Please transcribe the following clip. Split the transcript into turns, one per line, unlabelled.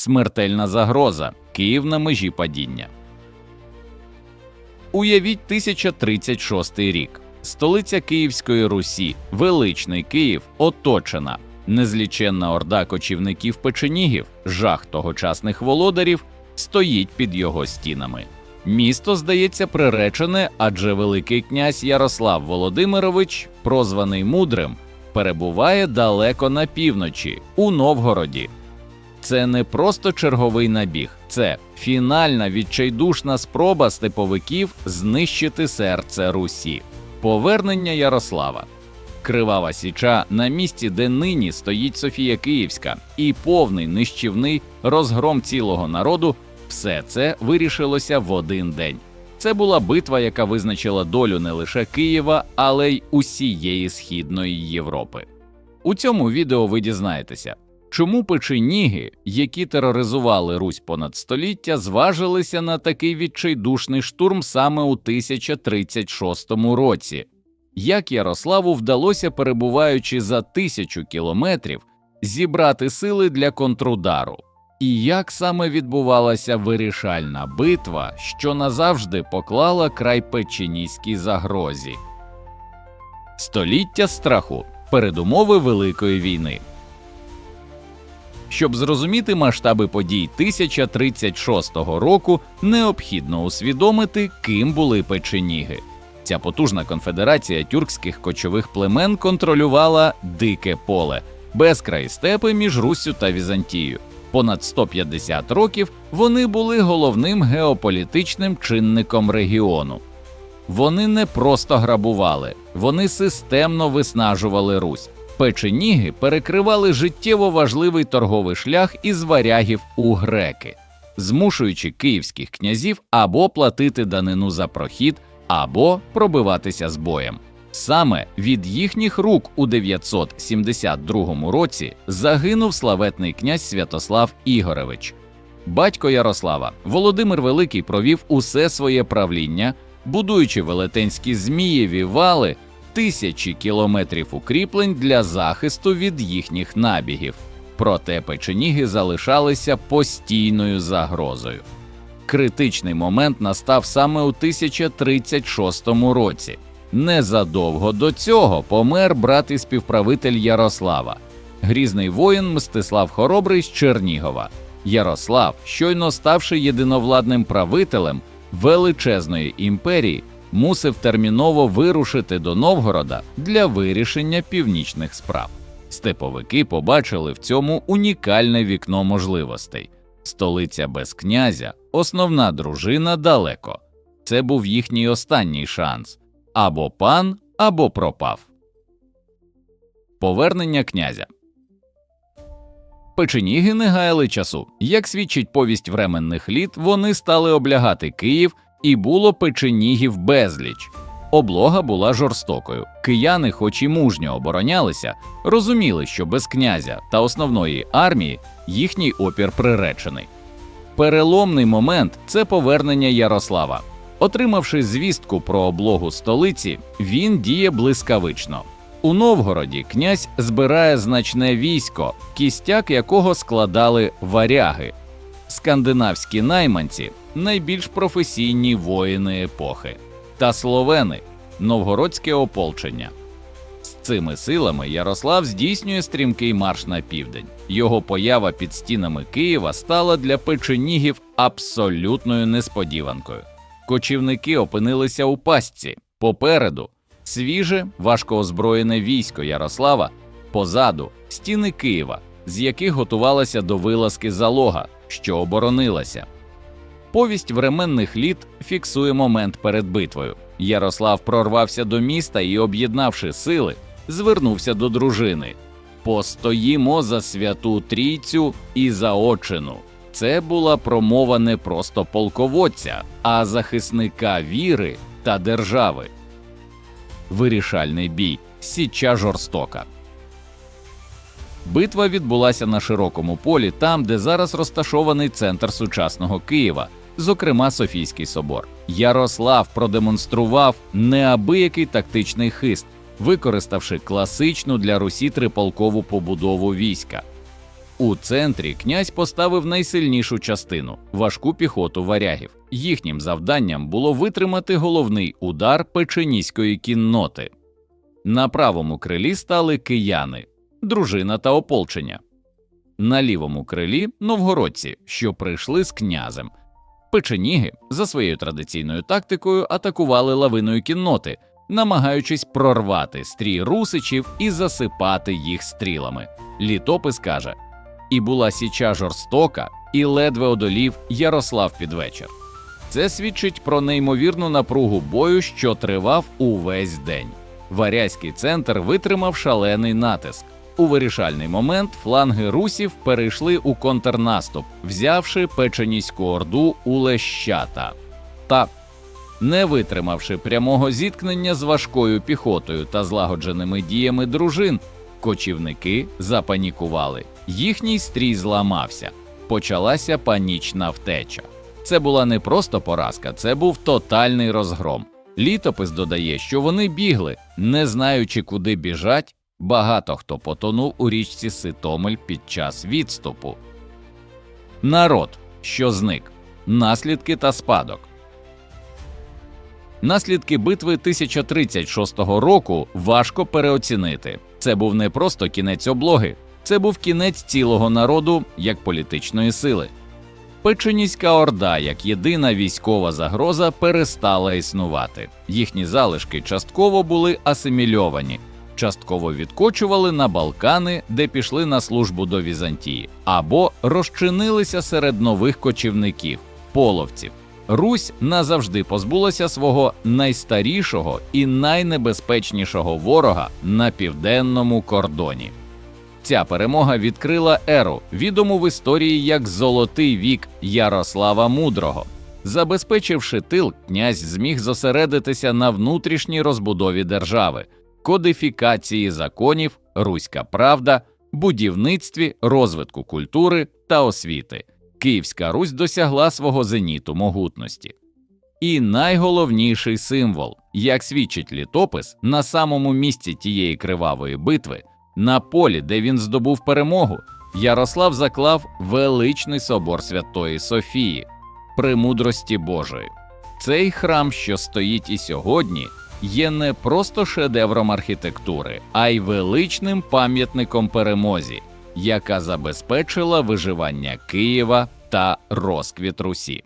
Смертельна загроза. Київ на межі падіння. Уявіть 1036 рік. Столиця Київської Русі, величний Київ, оточена. Незліченна орда кочівників печенігів, жах тогочасних володарів, стоїть під його стінами. Місто здається приречене, адже Великий князь Ярослав Володимирович, прозваний мудрим, перебуває далеко на півночі, у Новгороді. Це не просто черговий набіг, це фінальна відчайдушна спроба степовиків знищити серце Русі. Повернення Ярослава. Кривава січа на місці, де нині стоїть Софія Київська, і повний нищівний розгром цілого народу. Все це вирішилося в один день. Це була битва, яка визначила долю не лише Києва, але й усієї східної Європи. У цьому відео ви дізнаєтеся, чому печеніги, які тероризували Русь понад століття, зважилися на такий відчайдушний штурм саме у 1036 році. Як Ярославу вдалося, перебуваючи за тисячу кілометрів, зібрати сили для контрудару, і як саме відбувалася вирішальна битва, що назавжди поклала край печеніській загрозі. Століття страху передумови Великої війни. Щоб зрозуміти масштаби подій 1036 року, необхідно усвідомити, ким були печеніги. Ця потужна конфедерація тюркських кочових племен контролювала дике поле, безкрай степи між Руссю та Візантією. Понад 150 років вони були головним геополітичним чинником регіону. Вони не просто грабували, вони системно виснажували Русь. Печеніги перекривали життєво важливий торговий шлях із варягів у греки, змушуючи київських князів або платити данину за прохід, або пробиватися з боєм. Саме від їхніх рук у 972 році загинув славетний князь Святослав Ігоревич. Батько Ярослава Володимир Великий провів усе своє правління, будуючи велетенські змієві вали, тисячі кілометрів укріплень для захисту від їхніх набігів. Проте печеніги залишалися постійною загрозою. Критичний момент настав саме у 1036 році. Незадовго до цього помер брат і співправитель Ярослава, грізний воїн Мстислав Хоробрий з Чернігова. Ярослав, щойно ставши єдиновладним правителем величезної імперії, мусив терміново вирушити до Новгорода для вирішення північних справ. Степовики побачили в цьому унікальне вікно можливостей. Столиця без князя, основна дружина далеко. Це був їхній останній шанс або пан, або пропав. Повернення князя. Печеніги не гаяли часу. Як свідчить повість временних літ, вони стали облягати Київ, і було печенігів безліч. Облога була жорстокою. Кияни, хоч і мужньо оборонялися, розуміли, що без князя та основної армії їхній опір приречений. Переломний момент це повернення Ярослава. Отримавши звістку про облогу столиці, він діє блискавично. У Новгороді князь збирає значне військо, кістяк якого складали варяги, скандинавські найманці найбільш професійні воїни епохи, та словени новгородське ополчення. З цими силами Ярослав здійснює стрімкий марш на південь. Його поява під стінами Києва стала для печенігів абсолютною несподіванкою. Кочівники опинилися у пастці попереду свіже, важко озброєне військо Ярослава, позаду стіни Києва, з яких готувалася до вилазки залога, що оборонилася. Повість временних літ фіксує момент перед битвою. Ярослав прорвався до міста і, об'єднавши сили, звернувся до дружини. Постоїмо за святу трійцю і за отчину. Це була промова не просто полководця, а захисника віри та держави. Вирішальний бій січа жорстока. Битва відбулася на широкому полі, там, де зараз розташований центр сучасного Києва, зокрема Софійський собор. Ярослав продемонстрував неабиякий тактичний хист, використавши класичну для Русі триполкову побудову війська. У центрі князь поставив найсильнішу частину важку піхоту варягів. Їхнім завданням було витримати головний удар печеніської кінноти. На правому крилі стали кияни, дружина та ополчення. На лівому крилі новгородці, що прийшли з князем. Печеніги за своєю традиційною тактикою атакували лавиною кінноти, намагаючись прорвати стрій русичів і засипати їх стрілами. Літопис каже: і була січа жорстока, і ледве одолів Ярослав під вечір. Це свідчить про неймовірну напругу бою, що тривав увесь день. Варязький центр витримав шалений натиск. У вирішальний момент фланги русів перейшли у контрнаступ, взявши печеніську орду у Лещата. Та, не витримавши прямого зіткнення з важкою піхотою та злагодженими діями дружин, кочівники запанікували. Їхній стрій зламався. Почалася панічна втеча. Це була не просто поразка, це був тотальний розгром. Літопис додає, що вони бігли, не знаючи, куди біжать. Багато хто потонув у річці Ситомель під час відступу. Народ, що зник, наслідки та спадок. Наслідки битви 1036 року важко переоцінити. Це був не просто кінець облоги, це був кінець цілого народу як політичної сили. Печеніська орда, як єдина військова загроза, перестала існувати. Їхні залишки частково були асимільовані, частково відкочували на Балкани, де пішли на службу до Візантії, або розчинилися серед нових кочівників, половців. Русь назавжди позбулася свого найстарішого і найнебезпечнішого ворога на південному кордоні. Ця перемога відкрила еру, відому в історії як Золотий вік Ярослава Мудрого. Забезпечивши тил, князь зміг зосередитися на внутрішній розбудові держави, кодифікації законів, руська правда, будівництві, розвитку культури та освіти. Київська Русь досягла свого зеніту могутності. І найголовніший символ, як свідчить літопис, на самому місці тієї кривавої битви, на полі, де він здобув перемогу, Ярослав заклав величний собор Святої Софії, премудрості Божої. Цей храм, що стоїть і сьогодні, є не просто шедевром архітектури, а й величним пам'ятником перемозі, яка забезпечила виживання Києва та розквіт Русі.